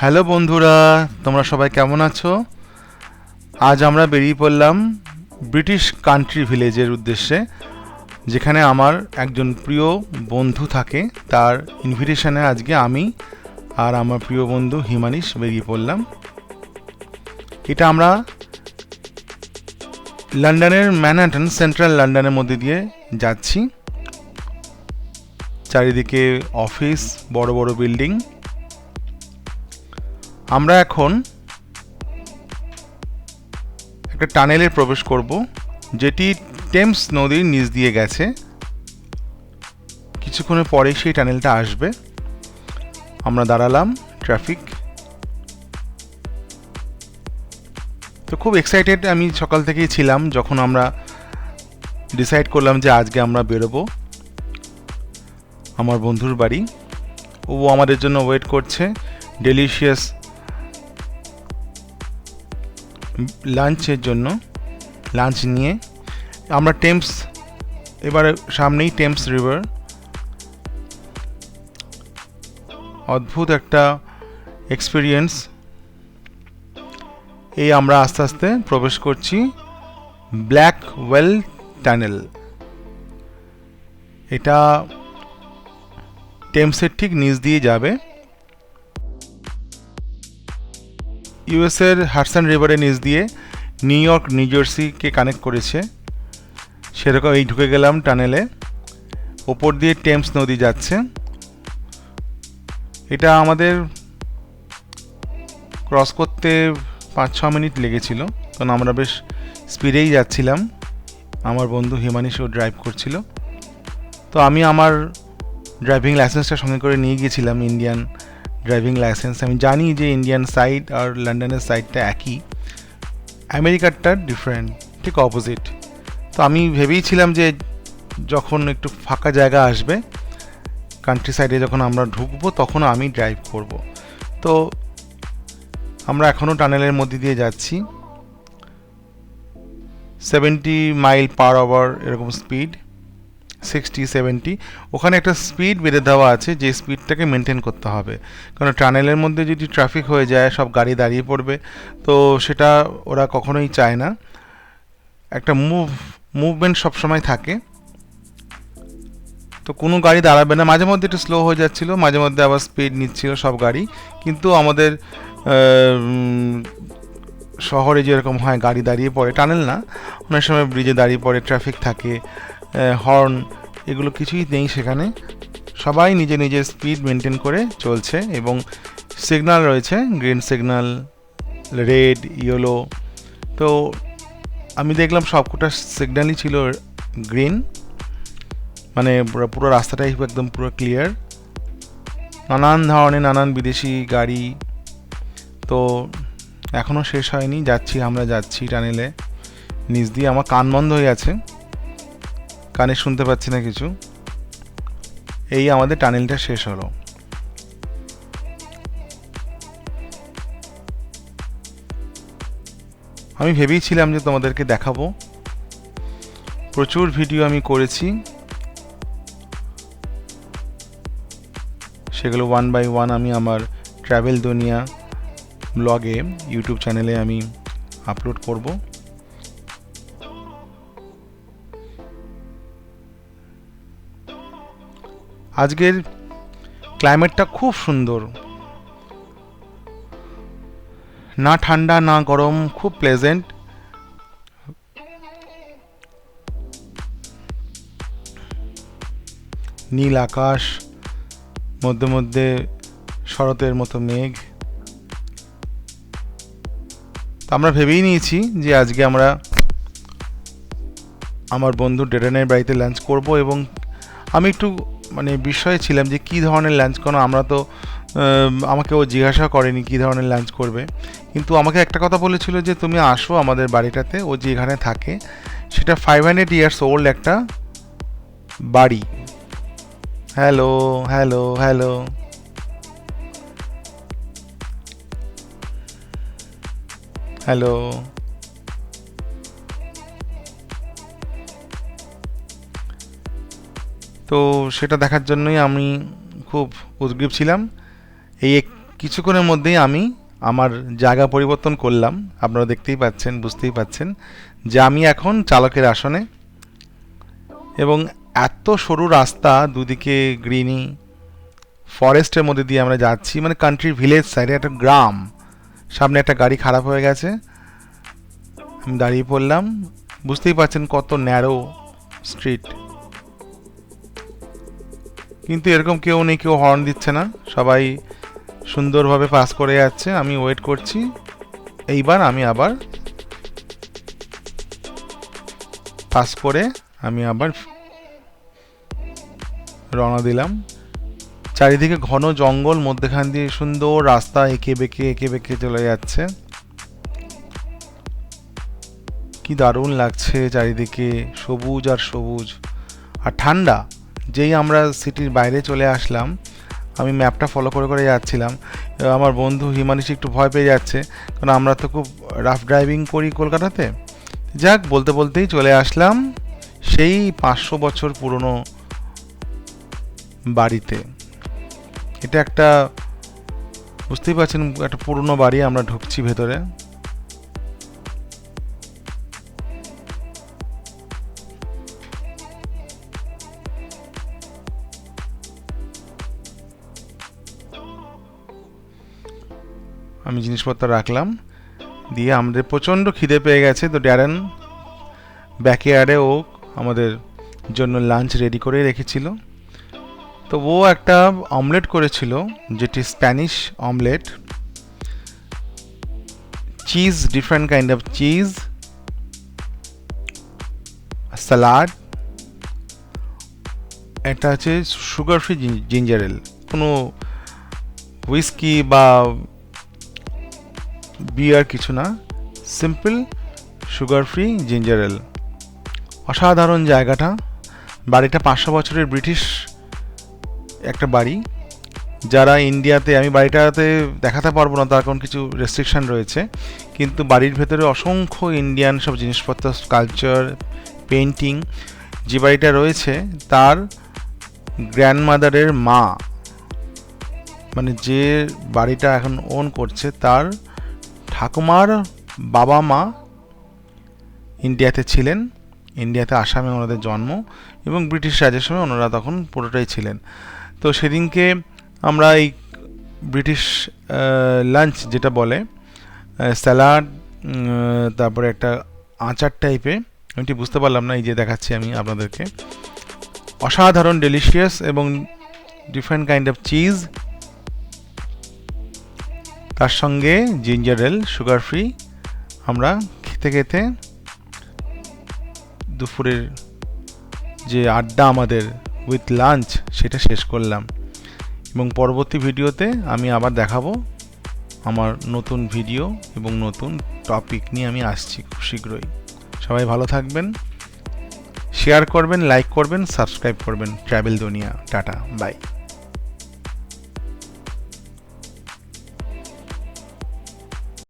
Hello বন্ধুরা, তোমরা সবাই কেমন আছো? আজ আমরা বেরিয়ে পড়লাম ব্রিটিশ কান্ট্রি ভিলেজের উদ্দেশ্যে, যেখানে আমার একজন প্রিয় বন্ধু থাকে। তার ইনভিটেশনে আজকে আমি আর আমার প্রিয় বন্ধু হিমানিশ বেরিয়ে পড়লাম। এটা আমরা লন্ডনের ম্যানহাটন সেন্ট্রাল লন্ডনের মধ্যে দিয়ে যাচ্ছি। চারিদিকে অফিস বড় বড় বিল্ডিং আমরা এখন একটা টানেলে প্রবেশ করব, যেটি টেমস নদীর নিচ দিয়ে গেছে। কিছুক্ষণের পরে সেই টানেলটা আসবে। আমরা দাঁড়ালাম, ট্রাফিক। তো খুব এক্সাইটেড আমি সকাল থেকেই ছিলাম, যখন আমরা ডিসাইড করলাম যে আজকে আমরা বেরোবো। আমার বন্ধুর বাড়ি। ও আমাদের জন্য ওয়েট করছে। ডেলিশিয়াস লাঞ্চের জন্য লাঞ্চ নিয়ে আমরা টেমস, এবারে সামনেই টেমস রিভার। অদ্ভুত একটা এক্সপিরিয়েন্স এই আমরা আস্তে আস্তে প্রবেশ করছি ব্ল্যাক ওয়েল টানেল। এটা টেমসের ঠিক নিচ দিয়ে যাবে। ইউএসের হারসান রিভারের নিচ দিয়ে নিউ ইয়র্ক, নিউ জার্সিকে কানেক্ট করেছে। সেরকম এই ঢুকে গেলাম টানেলে। ওপর দিয়ে টেমস নদী যাচ্ছে। এটা আমাদের ক্রস করতে পাঁচ, ছ মিনিট লেগেছিল, কারণ আমরা বেশ স্পিডেই যাচ্ছিলাম। আমার বন্ধু হিমানিশও ড্রাইভ করছিল। তো আমি আমার ড্রাইভিং লাইসেন্সটা সঙ্গে করে নিয়ে গিয়েছিলাম ইন্ডিয়ান ড্রাইভিং লাইসেন্স। আমি জানি যে ইন্ডিয়ান সাইড আর লন্ডনের সাইডটা একই। আমেরিকারটা ডিফারেন্ট ঠিক অপোজিট তো আমি ভেবেইছিলাম যে যখন একটু ফাঁকা জায়গা আসবে কান্ট্রি সাইডে যখন আমরা ঢুকবো, তখন আমি ড্রাইভ করব। তো আমরা এখনও টানেলের মধ্যে দিয়ে যাচ্ছি। সেভেন্টি মাইল পার আওয়ার এরকম স্পিড সিক্সটি সেভেন্টি ওখানে একটা স্পিড বেঁধে দেওয়া আছে, যে স্পিডটাকে মেনটেন করতে হবে। কারণ টানেলের মধ্যে যদি ট্রাফিক হয়ে যায়, সব গাড়ি দাঁড়িয়ে পড়বে, তো সেটা ওরা কখনোই চায় না। একটা মুভ মুভমেন্ট সবসময় থাকে। তো কোনো গাড়ি দাঁড়াবে না। মাঝে মধ্যে একটু স্লো হয়ে যাচ্ছিল, মাঝে মধ্যে আবার স্পিড নিচ্ছিল সব গাড়ি। কিন্তু আমাদের শহরে যেরকম হয়, গাড়ি দাঁড়িয়ে পড়ে। টানেল না, অনেক সময় ব্রিজে দাঁড়িয়ে পড়ে ট্রাফিক থাকে। হর্ন এগুলো কিছুই নেই সেখানে। সবাই নিজে নিজের স্পিড মেনটেন করে চলছে এবং সিগনাল রয়েছে গ্রিন সিগনাল রেড ইয়েলো তো আমি দেখলাম সবকটা সিগন্যালই ছিল গ্রিন মানে পুরো রাস্তাটাই একদম পুরো ক্লিয়ার নানান ধরনের নানান বিদেশি গাড়ি। তো এখনও শেষ হয়নি, যাচ্ছি আমরা, যাচ্ছি টানেলে। নিচ দিয়ে আমার কান বন্ধ হয়ে আছে। কানে শুনতে পাচ্ছি না কিছু। এই আমাদের টানেলটা শেষ হলো। আমি ভেবেইছিলাম যে তোমাদেরকে দেখাবো। প্রচুর ভিডিও আমি করেছি। সেগুলো ওয়ান বাই ওয়ান আমি আমার ট্রাভেল দুনিয়া ব্লগে ইউটিউব চ্যানেলে আমি আপলোড করব। আজকের ক্লাইমেটটা খুব সুন্দর। না ঠান্ডা, না গরম, খুব প্লেজেন্ট নীল আকাশ, মধ্যে মধ্যে শরতের মতো মেঘ। তো আমরা ভেবেই নিয়েছি যে আজকে আমরা আমার বন্ধু ডেডেনের বাড়িতে লাঞ্চ করব এবং আমি একটু মানে বিষয়ে ছিলাম যে কী ধরনের লাঞ্চ, কোনো আমরা তো আমাকে ও জিজ্ঞাসা করেনি কী ধরনের লাঞ্চ করবে। কিন্তু আমাকে একটা কথা বলেছিল যে তুমি আসো আমাদের বাড়িটাতে, ও যে এখানে থাকে, সেটা ফাইভ হান্ড্রেড ইয়ার্স ওল্ড একটা বাড়ি। হ্যালো হ্যালো হ্যালো হ্যালো তো সেটা দেখার জন্যই আমি খুব উদ্গ্রীব ছিলাম। এই কিছুক্ষণের মধ্যেই আমি আমার জায়গা পরিবর্তন করলাম। আপনারা দেখতেই পাচ্ছেন, বুঝতেই পাচ্ছেন যে আমি এখন চালকের আসনে এবং এত সরু রাস্তা দুদিকে গ্রিনি ফরেস্টের মধ্যে দিয়ে আমরা যাচ্ছি মানে কান্ট্রি ভিলেজ সাইডে একটা গ্রাম। সামনে একটা গাড়ি খারাপ হয়ে গেছে। আমি দাঁড়িয়ে পড়লাম। বুঝতেই পারছেন কত ন্যারো স্ট্রিট কিন্তু এরকম কেউ নেই, কেউ হর্ন দিচ্ছে না। সবাই সুন্দরভাবে পাস করে যাচ্ছে। আমি ওয়েট করছি। এইবার আমি আবার পাস করে আমি আবার রওনা দিলাম। চারিদিকে ঘন জঙ্গল, মধ্যেখান দিয়ে সুন্দর রাস্তা এঁকে বেঁকে এঁকে বেঁকে চলে যাচ্ছে। কি দারুণ লাগছে চারিদিকে, সবুজ আর সবুজ। আর ঠান্ডা। যেই আমরা সিটির বাইরে চলে আসলাম, আমি ম্যাপটা ফলো করে করে যাচ্ছিলাম। আমার বন্ধু হিমানিশি একটু ভয় পেয়ে যাচ্ছে, কারণ আমরা তো খুব রাফ ড্রাইভিং করি কলকাতাতে। যাক, বলতে বলতেই চলে আসলাম সেই পাঁচশো বছর পুরনো বাড়িতে। এটা একটা, বুঝতেই পারছেন, একটা পুরনো বাড়ি আমরা ঢুকছি ভেতরে। আমি জিনিসপত্র রাখলাম, দিয়ে আমাদের প্রচণ্ড খিদে পেয়ে গেছে। তো ড্যারেন ব্যাকয়ার্ডে ও আমাদের জন্য লাঞ্চ রেডি করে রেখেছিল। তো ও একটা অমলেট করেছিল, যেটি Spanish omelette. Cheese, different kind of cheese. Salad. একটা আছে সুগার ফ্রি জিঞ্জার কোনো হুইস্কি বা বিয়ার কিছু না simple sugar free ginger ale অসাধারণ জায়গাটা। বাড়িটা পাঁচশো বছরের ব্রিটিশ একটা বাড়ি। যারা ইন্ডিয়াতে, আমি বাড়িটাতে দেখাতে পারব না, তার কারণ কিছু রেস্ট্রিকশন রয়েছে। কিন্তু বাড়ির ভেতরে অসংখ্য ইন্ডিয়ান সব জিনিসপত্র স্কালচার পেন্টিং যে বাড়িটা রয়েছে, তার গ্র্যান্ডমাদারের মা মানে যে বাড়িটা এখন ওন করছে, তার ঠাকুমার বাবা মা ইন্ডিয়াতে ছিলেন, ইন্ডিয়াতে আসামে ওনাদের জন্ম এবং ব্রিটিশ রাজের সময় ওনারা তখন পুরোটাই ছিলেন। তো সেদিনকে আমরা এই ব্রিটিশ লাঞ্চ যেটা বলে স্যালাড তারপরে একটা আচার টাইপে আমি ঠিক বুঝতে পারলাম না, এই যে দেখাচ্ছি আমি আপনাদেরকে। অসাধারণ ডেলিশিয়াস এবং ডিফারেন্ট কাইন্ড অফ চিজ তার সঙ্গে জিঞ্জার এল সুগার ফ্রি আমরা খেতে খেতে দুপুরের যে আড্ডা আমাদের উইথ লাঞ্চ সেটা শেষ করলাম। এবং পরবর্তী ভিডিওতে আমি আবার দেখাবো আমার নতুন ভিডিও এবং নতুন টপিক নিয়ে আমি আসছি খুব শীঘ্রই। সবাই ভালো থাকবেন শেয়ার করবেন লাইক করবেন সাবস্ক্রাইব করবেন। ট্রাভেল দুনিয়া টাটা বাই